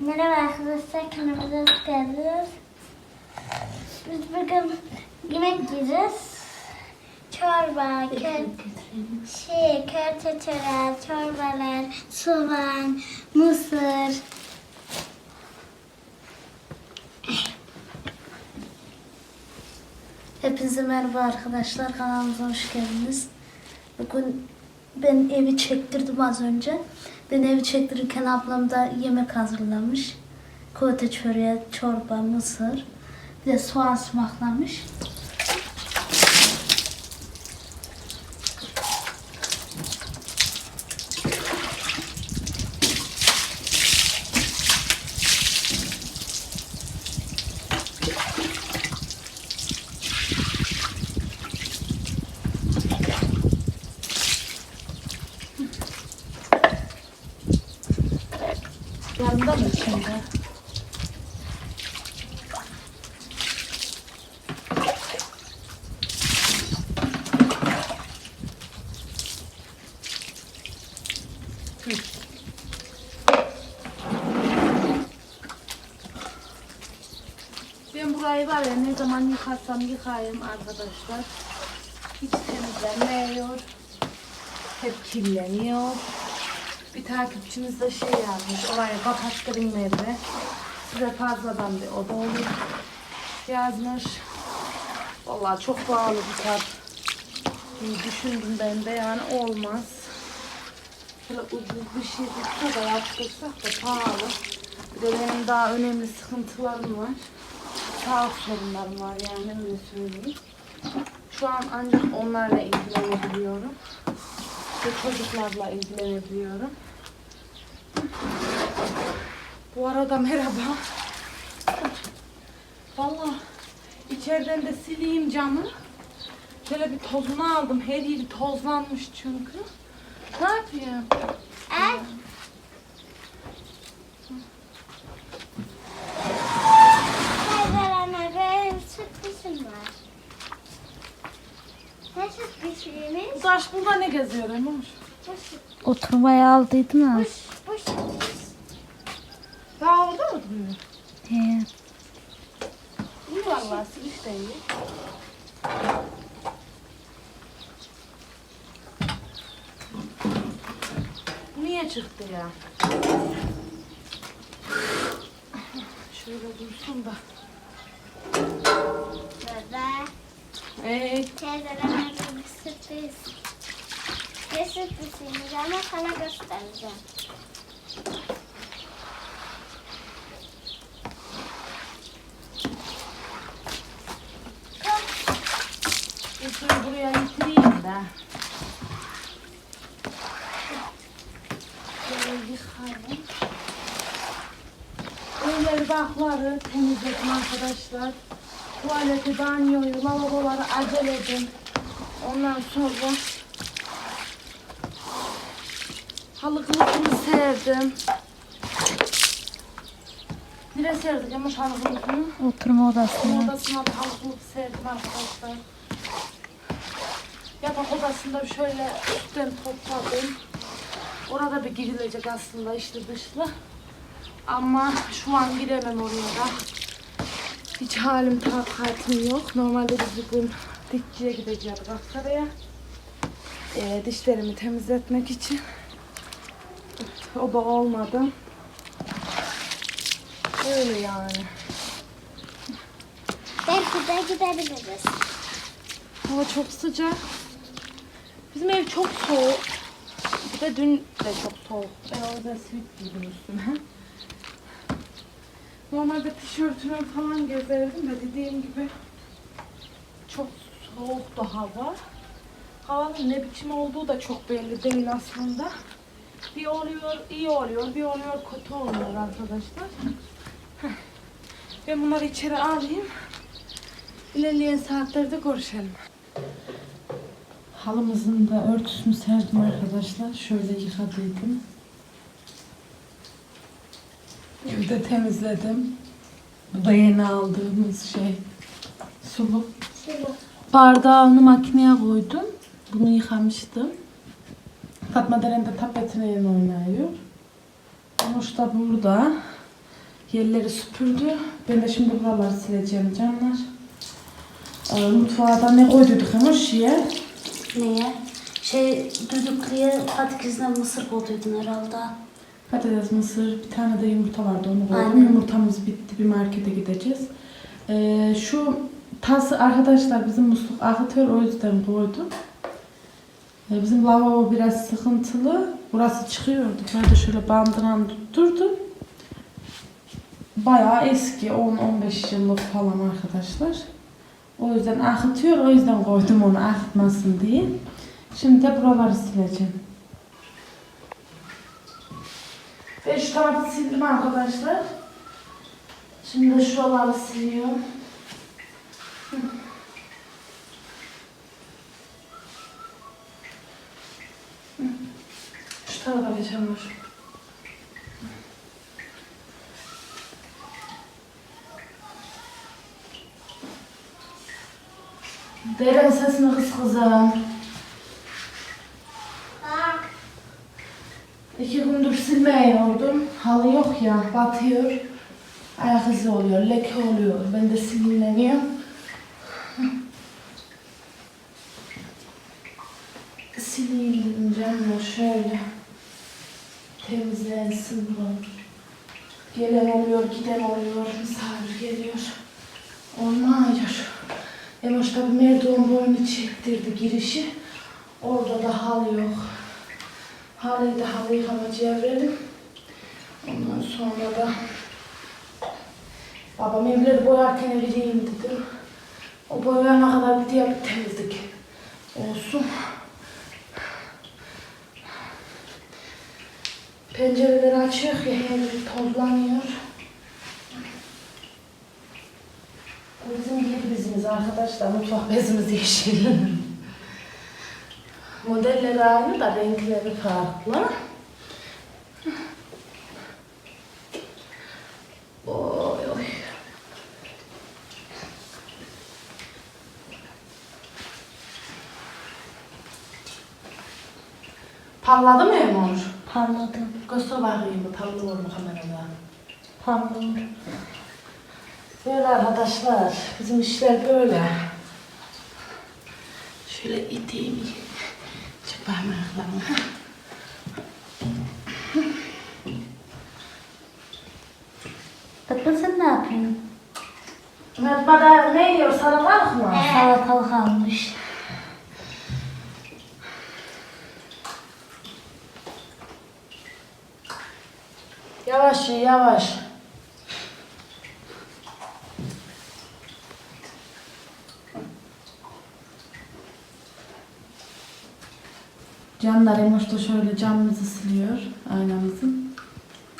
Merhaba arkadaşlar, kanalımıza hoş geldiniz. Biz bugün yemek yiyeceğiz. Çorba, kö şey, köfte çörek, çorbalar, soğan, mısır. Hepinize merhaba arkadaşlar, kanalımıza hoş geldiniz. Bugün ben evi çektirdim az önce. Ben evi çektirirken ablam da yemek hazırlamış. Kote çöreği, çorba, mısır. Bir de soğan sumaklamış. Yanında mı şimdi? Ben burayı var ya ne zaman yıkarsam yıkayayım arkadaşlar. Hiç temizlenmiyor. Hep kirleniyor. Bir takipçimiz de şey yazmış. Orayı kapattırın Merve. Size fazladan bir oda olur. Yazmış. Vallahi çok pahalı bir kat. Düşündüm ben de yani olmaz. Böyle ucuz bir şey tutsa da yaptırsak da pahalı. Bir de benim daha önemli sıkıntılarım var. Sağlık sorunlarım var yani öyle söyleyeyim. Şu an ancak onlarla ilgilenebiliyorum ve çocuklarla ilgilenebiliyorum. Bu arada merhaba. Vallahi içeriden de sileyim camı. Şöyle bir tozunu aldım. Her yeri tozlanmış çünkü. Ne yapayım? Ay. Teyzelerine benim sürprizim var. Ne taş burada ne geziyor Emoş? Oturmaya aldıydın ha. Bu, bu sürpriz. Daha orada mı duruyor? He. İyi vallahi siliş de iyi. Niye çıktı ya? Şöyle dursun da. Baba. Evet. Teyzelerine bir sürpriz. Ne sürprizimiz ama sana göstereceğim. Suyu buraya getireyim de. Şöyle yıkayayım. Evleri bakları temizledim arkadaşlar. Tuvaleti, banyoyu, lavaboları aceledim. Ondan sonra halı kılıfını serdim. Nereye serdik ama halı kılıfını? Oturma odasına. Odasına da halkılık serdim arkadaşlar. Yatak odasında şöyle üstten topladım. Orada bir girilecek aslında içli dışlı. Ama şu an giremem oraya da. Hiç halim takatim yok. Normalde biz bugün dikçiye gideceğiz Aksaray'a. Ee, dişlerimi temizletmek için. O da olmadı. Öyle yani. Belki de gidebiliriz. Hava çok sıcak. Bizim ev çok soğuk. Bir de dün de çok soğuk. Ben orada sivit giydim üstüme. Normalde tişörtümü falan gezerdim de dediğim gibi çok soğuktu hava. Havanın ne biçim olduğu da çok belli değil aslında. Bir oluyor iyi oluyor, bir oluyor kötü oluyor arkadaşlar. Heh. Ben bunları içeri alayım. İlerleyen saatlerde görüşelim. Halımızın da örtüsünü serdim arkadaşlar. Şöyle yıkadıydım. Evde temizledim. Bu da yeni aldığımız şey. Sulu. Şimdi Bardağını makineye koydum. Bunu yıkamıştım. Fatma Deren de tapetine oynuyor. Muş da burada. Yerleri süpürdü. Ben de şimdi buraları sileceğim canlar. Ee, mutfağa da ne koyduyduk ama şeye. Neye? Şey düdüklüye patatesle mısır koyduydun herhalde. Patates, mısır, bir tane de yumurta vardı onu koydum. Aynen. Yumurtamız bitti. Bir markete gideceğiz. Ee, şu tası arkadaşlar bizim musluk akıtıyor o yüzden koydum. Ee, bizim lavabo biraz sıkıntılı. Burası çıkıyordu. Böyle şöyle bandıran tutturdum. Bayağı eski. 10-15 yıllık falan arkadaşlar. O yüzden akıtıyor. O yüzden koydum onu akıtmasın diye. Şimdi de buraları sileceğim. Ben şu tarafı sildim arkadaşlar. Şimdi de şuraları siliyorum. Şu tarafa geçelim. Derin sesini kız kızım. İki gündür silmeyordum. Halı yok ya, batıyor. Ayak izi oluyor, leke oluyor. Ben de silinleniyor. Sileyim dedim canım şöyle. Temizlensin bu. Gelen giden oluyor, misafir geliyor. Olmuyor. Emoş tabi merdiven boyunu çektirdi girişi. Orada da halı yok. Halıyı da halı yıkamacıya verdim. Ondan sonra da babam evleri boyarken vereyim dedim. O boyayana kadar bir diğer bir temizlik olsun. Pencereleri açıyor ya her tozlanıyor. Bu bizim yer bezimiz arkadaşlar. Mutfak bezimiz yeşil. Modelleri aynı da renkleri farklı. Oy oy. Parladı mı Emor? Parladı. Göster bakayım bu parlıyor mu kamerada? Parlıyor. Böyle arkadaşlar, bizim işler böyle. Şöyle iteyim. Çık bakayım ayaklarımı. Fatma sen ne yapıyorsun? Mehmet bana ne yiyor? Salatalık mı? Salatalık almış. Yavaş ye, yavaş. Camlar Emoş da şöyle camımızı siliyor, aynamızın.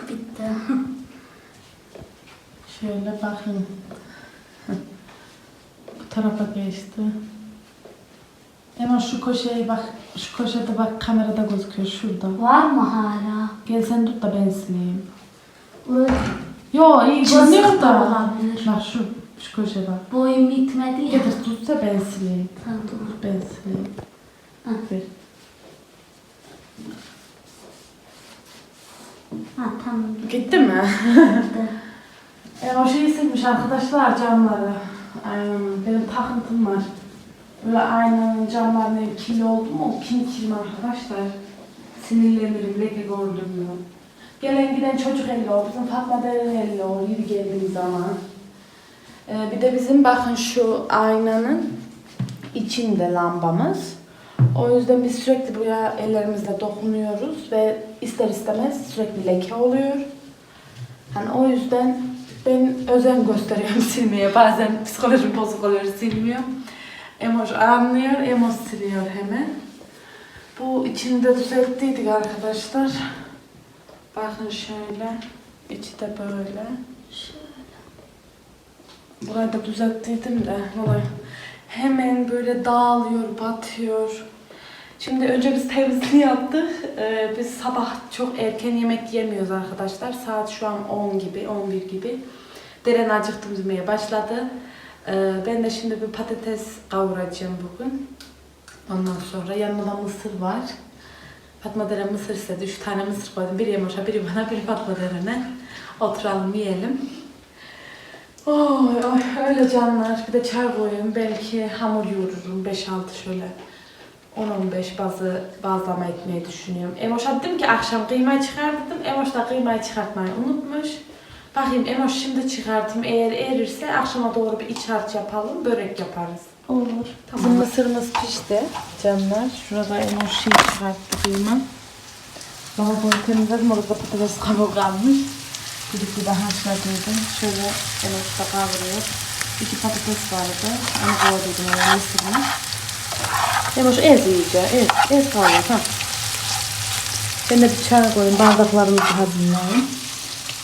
Bitti. Şöyle bakın. Bu tarafa geçti. Hemen şu köşeye bak. Şu köşede bak kamerada gözüküyor şurada. Var mı hala? Gel sen tut da ben sileyim. Yo iyi görünüyor da olabilir. Bak şu, şu köşe bak. Boyum bitmedi ya. Getir tut da ben sileyim. Tamam dur. Ben sileyim. Ha. Ver. Ha tamam. Gitti mi? Bitti. E, o şeyi silmiş arkadaşlar camları. Ay, benim takıntım var. Böyle aynanın camlarına kirli oldu mu? Kim kirli arkadaşlar? Sinirlenirim, leke gördüm mü? Gelen giden çocuk elli olur. Bizim Fatma Deren elli olur yeri geldiği zaman. Ee, bir de bizim bakın şu aynanın içinde lambamız. O yüzden biz sürekli buraya ellerimizle dokunuyoruz ve ister istemez sürekli leke oluyor. Hani o yüzden ben özen gösteriyorum silmeye. Bazen psikolojim bozuk oluyor silmiyorum. Emoş anlıyor, Emoş siliyor hemen. Bu içinde düzelttiydik arkadaşlar. Bakın şöyle. içi de böyle. Burayı da düzelttiydim de. Vallahi hemen böyle dağılıyor, batıyor. Şimdi önce biz temizliği yaptık. Ee, biz sabah çok erken yemek yemiyoruz arkadaşlar. Saat şu an 10 gibi, 11 gibi. Deren acıktım demeye başladı. Ee, ben de şimdi bir patates kavuracağım bugün. Ondan sonra yanımda da mısır var. Fatma Deren mısır istedi. Üç tane mısır koydum. Biri Yemoş'a, biri bana, biri Fatma Deren'e. Oturalım yiyelim. Oy oy öyle canlar. Bir de çay koyayım. Belki hamur yoğururum. 5-6 şöyle. 10-15 bazı bazlama etmeyi düşünüyorum. Emoş'a dedim ki akşam kıymayı çıkar dedim. Emoş da kıymayı çıkartmayı unutmuş. Bakayım Emoş şimdi çıkartayım. Eğer erirse akşama doğru bir iç harç yapalım. Börek yaparız. Olur. Bizim mısırımız pişti canlar. Şurada Emoş şimdi çıkarttı kıyma. Lavaboyu temizledim. Orada patates kabuğu kalmış. İki de haşladıydım. Şöyle Emoş da kavuruyor. İki patates vardı. Onu koydum mısırını. Emoş ez iyice. Ez. Ez kavur. Ha. Ben de çay koyayım. Bardaklarımızı hazırlayayım.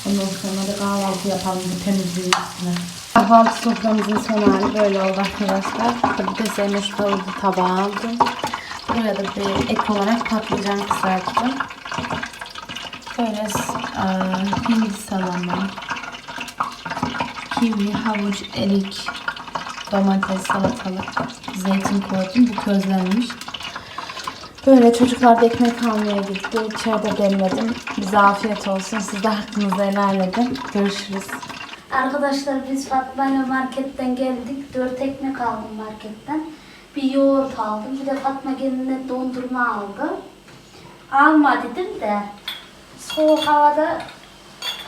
Ondan sonra da kahvaltı yapalım. Bir temizliğin üstüne. Kahvaltı soframızın son hali böyle oldu arkadaşlar. Tabii de sevmiş tavuklu tabağı aldım. Buraya da bir ek olarak patlıcan kızarttım. Böyle hindi salamı, kivi, havuç, erik, domates, salatalık, zeytin koydum. Bu közlenmiş. Böyle çocuklar da ekmek almaya gitti. İçeride demledim. Bize afiyet olsun. Siz de hakkınızı helal edin. Görüşürüz. Arkadaşlar biz Fatma'yla marketten geldik. Dört ekmek aldım marketten. Bir yoğurt aldım. Bir de Fatma geline dondurma aldı. Alma dedim de soğuk havada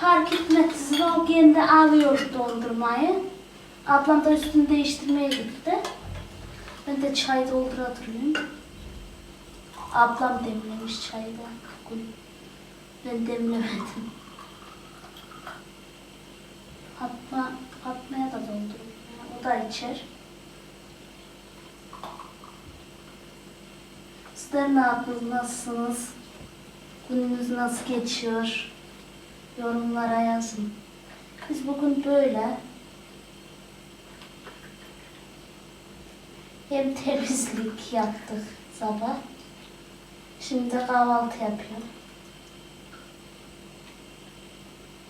fark etmeksizin o kendi alıyor dondurmayı. Ablam da üstünü değiştirmeye gitti. Ben de çay doldura duruyorum. Ablam demlemiş çayı bugün. Ben demlemedim. Fatma, Fatma'ya da doldururum. O da içer. Sizler ne yapıyorsunuz? Nasılsınız? Gününüz nasıl geçiyor? Yorumlara yazın. Biz bugün böyle hem temizlik yaptık sabah. Şimdi de kahvaltı yapıyorum.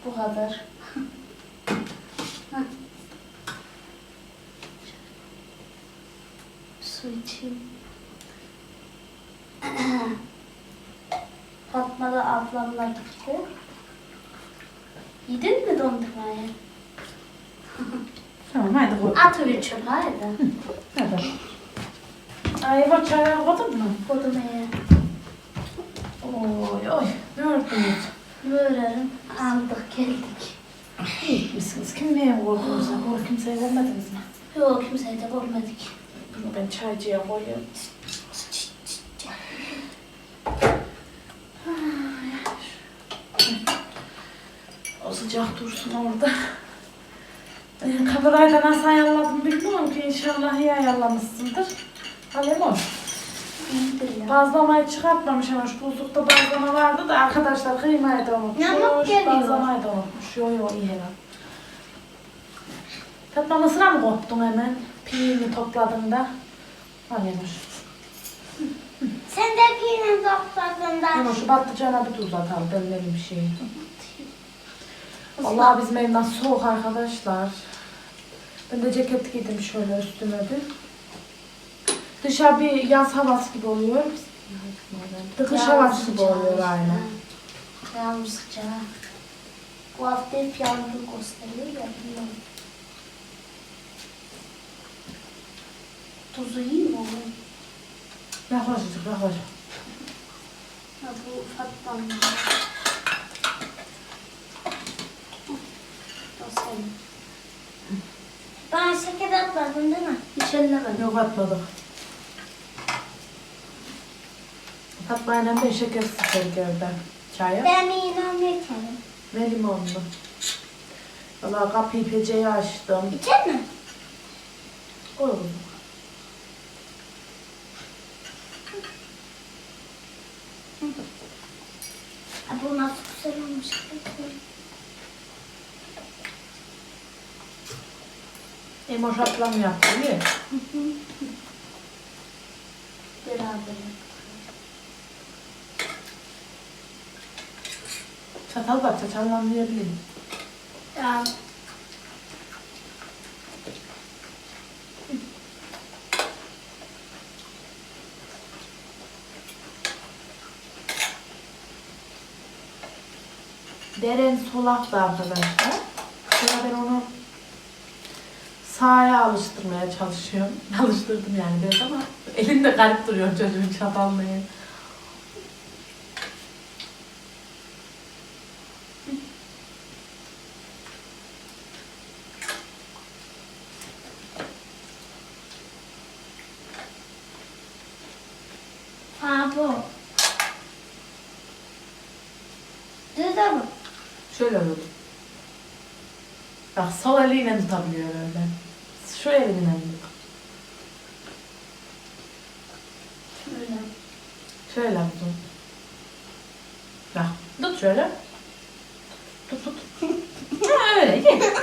Bu kadar. Su içeyim. Fatma da ablamla gitti. Yedin mi dondurmayı? Tamam hadi koy. At öyle çöpe haydi. Hadi. Ay bak çaylar koydun mu? Kodumaya Oy oy. Ne ördünüz? böğrerim. Aldık geldik. İyi misiniz? Kim neye korkuyorsa korku kimseye vermediniz mi? Yok kimseyi de görmedik. Bunu ben çaycıya koyayım. O sıcak dursun orada. Kamerayı da nasıl ayarladım bilmiyorum ki inşallah iyi ayarlamışsındır. Ya. Bazlamayı çıkartmamış ama şu buzlukta bazlama vardı da arkadaşlar kıymayı da unutmuş. Yanık geliyor. Bazlamayı da unutmuş. Yo yo iyi herhalde. Fatma mısıra mı koptun hemen? Pirini topladın da. Al Yemiş. Sen de pirinç topladın da. Yemiş şu patlıcana bir tuz atalım. Ben benim bir şey. Vallahi bizim ev nasıl soğuk arkadaşlar. Ben de ceket giydim şöyle üstüme bir. Dışarı bir yaz havası gibi oluyor. Bir kış havası gibi oluyor aynen. Yağmur sıcağı. Bu hafta hep yağmur gösteriyor ya bilmiyorum. Tuzu iyi mi oğlum? Yaklaşıcık yaklaşık. Ha bu Fatma'nın. Senin. Bana şeker atmadın değil mi? Hiç ellemedim. Yok atmadık. Fatma'yla ben şeker sıkarım evden. Çaya Ben inan yeterim. ve limonlu. Valla kapıyı peceyi açtım. İçer mi? Koy. Ha, bu nasıl güzel olmuş. Emoş ablam yaptı değil mi? Beraber. Çatal var çatalla yiyebilirim. Ya Deren solaktı arkadaşlar. Sonra ben onu sağa alıştırmaya çalışıyorum. Alıştırdım yani biraz ama elinde garip duruyor çocuğun çatallığı. Ha bu. Düz de bu. Şöyle oldu. Bak sol eliyle tutabiliyor öyle. Şu eliyle tut. Şöyle. Şöyle tut. Bak tut şöyle. Tut tut. Ha öyle gel.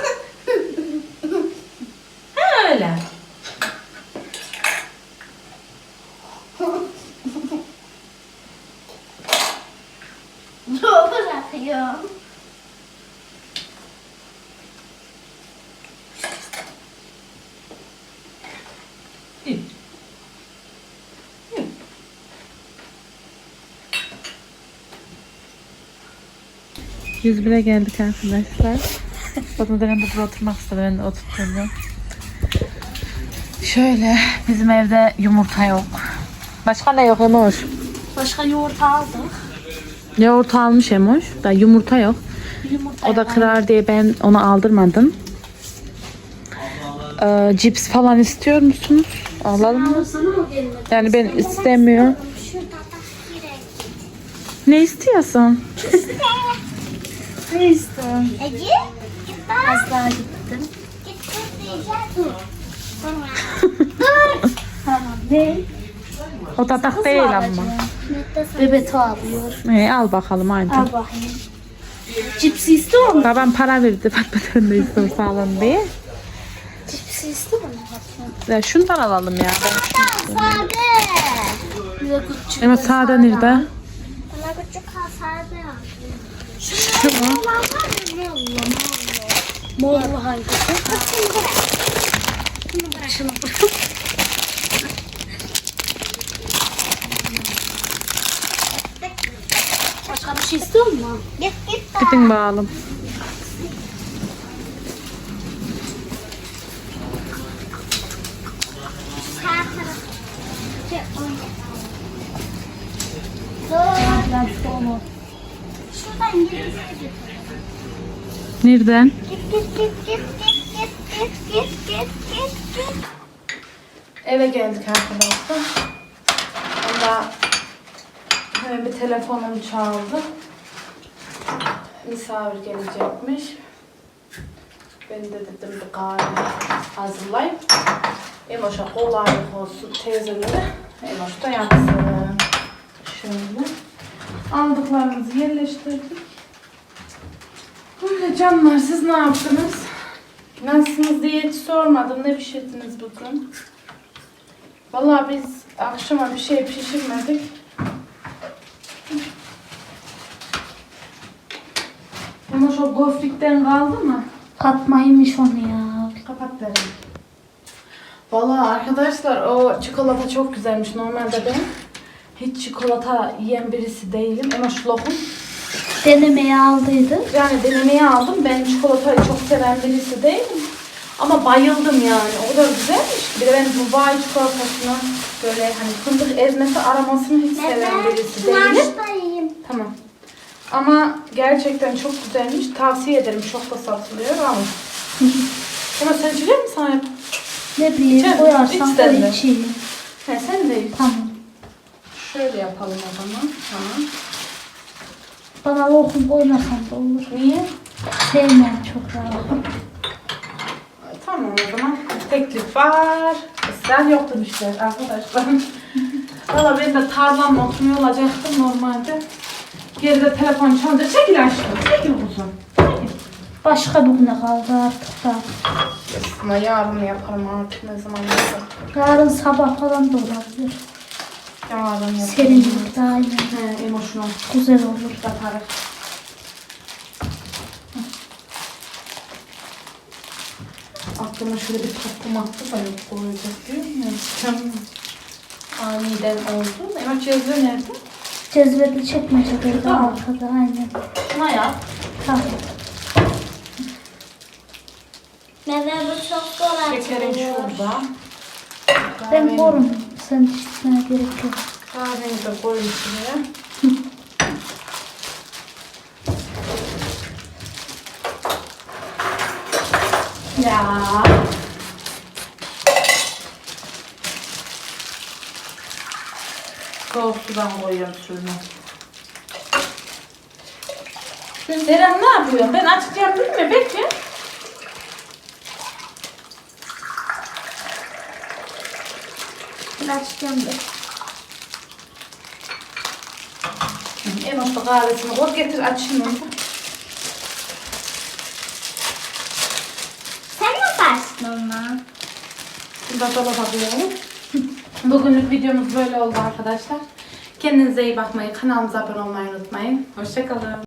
Ha öyle. Ne bırakıyor? İyi. İyi. 101'e geldik arkadaşlar. Fatma de burada oturmak istedi. Ben de oturtacağım. Şöyle bizim evde yumurta yok. Başka ne yok Emoş? Başka yoğurt aldık. Yoğurt almış Emoş. Da yumurta yok. Yumurta O da kırar diye ben onu aldırmadım. Ee, cips falan istiyor musunuz? Alalım mı? Yani ben direkt. Ne istiyorsun? Su istiyorum. Ece? Az daha gittim. tamam. Ne? O tatak değil ama. Bebet alıyor. Ee, al bakalım aynı. Al bakayım. Cips istiyor mu? Babam para verdi patlıcan da istiyor sağ olun diye. Cips istiyor mu? Ya şundan alalım ya. Sade. Ama sade nerede? Ama küçük sade. Şunlar olan var ya molla molla. Molla Gidin bakalım. Şuradan gideceğiz. Nereden? Git git git git git git git git git git git. Eve geldik arkadaşlar. Onda hemen bir telefonum çaldı. Misafir gelecekmiş. Ben de dedim bir kahve hazırlayayım. Emoş'a kolaylık olsun teyzelere. Emoş da yatsın. Şöyle. Aldıklarımızı yerleştirdik. Böyle canlar siz ne yaptınız? Nasılsınız diye hiç sormadım. Ne pişirdiniz bugün? Vallahi biz akşama bir şey pişirmedik. Ama şu gofrikten kaldı mı? Katmaymış onu ya. Kapat derim. Vallahi arkadaşlar o çikolata çok güzelmiş. Normalde ben hiç çikolata yiyen birisi değilim. Ama şu lokum Denemeye aldıydı. yani denemeye aldım. Ben çikolatayı çok seven birisi değilim. Ama bayıldım yani. O kadar güzelmiş. ki. Bir de ben Dubai çikolatasını böyle hani fındık ezmesi aromasını hiç seven birisi değilim. Yiyeyim. Tamam. Ama gerçekten çok güzelmiş. Tavsiye ederim. Çok da satılıyor. Al. Ama sen içecek misin sana? Ne bileyim İçer- koyarsan iç sen de. içeyim. He sen de iç. Tamam. Şöyle yapalım o zaman. Tamam. Bana lokum koymasan da olur. Niye? Sevmem çok rahat. Ay, Tamam o zaman. Teklif var. Israr yok demişler arkadaşlar. Valla ben de tarlamla oturmuyor olacaktım normalde. Geride telefon çalınca çekil aşkım. Çekil kuzum. Başka birine kaldı artık da. Ama yarın yaparım artık ne zaman yaparım. Yarın sabah falan da olabilir. Yarın Serin yapalım. olur daha iyi. He, en hoşuna olur. yaparız. Aklıma şöyle bir toplum attı da yok olacak diyor mu? Tam aniden oldu. Ama çözüyor nerede? Cezvede çekmece burada Tamam. arkada aynen. Şuna yap. Tamam. Meyve bu çok kolay Şekerim çıkıyor. şurada. Ben Kahvenin- borun. Sen çıkmaya gerek yok. Kahveni de koyun şuraya. Ya. Soğuk sudan koyuyorum suyunu. Eren ne yapıyor? Ben açacağım değil mi? Bekle. Da. En altta kahvesini koy getir açayım onu. Sen ne yaparsın onunla? Burada dolaba koyalım. Bugünlük videomuz böyle oldu arkadaşlar. Kendinize iyi bakmayı, kanalımıza abone olmayı unutmayın. Hoşçakalın.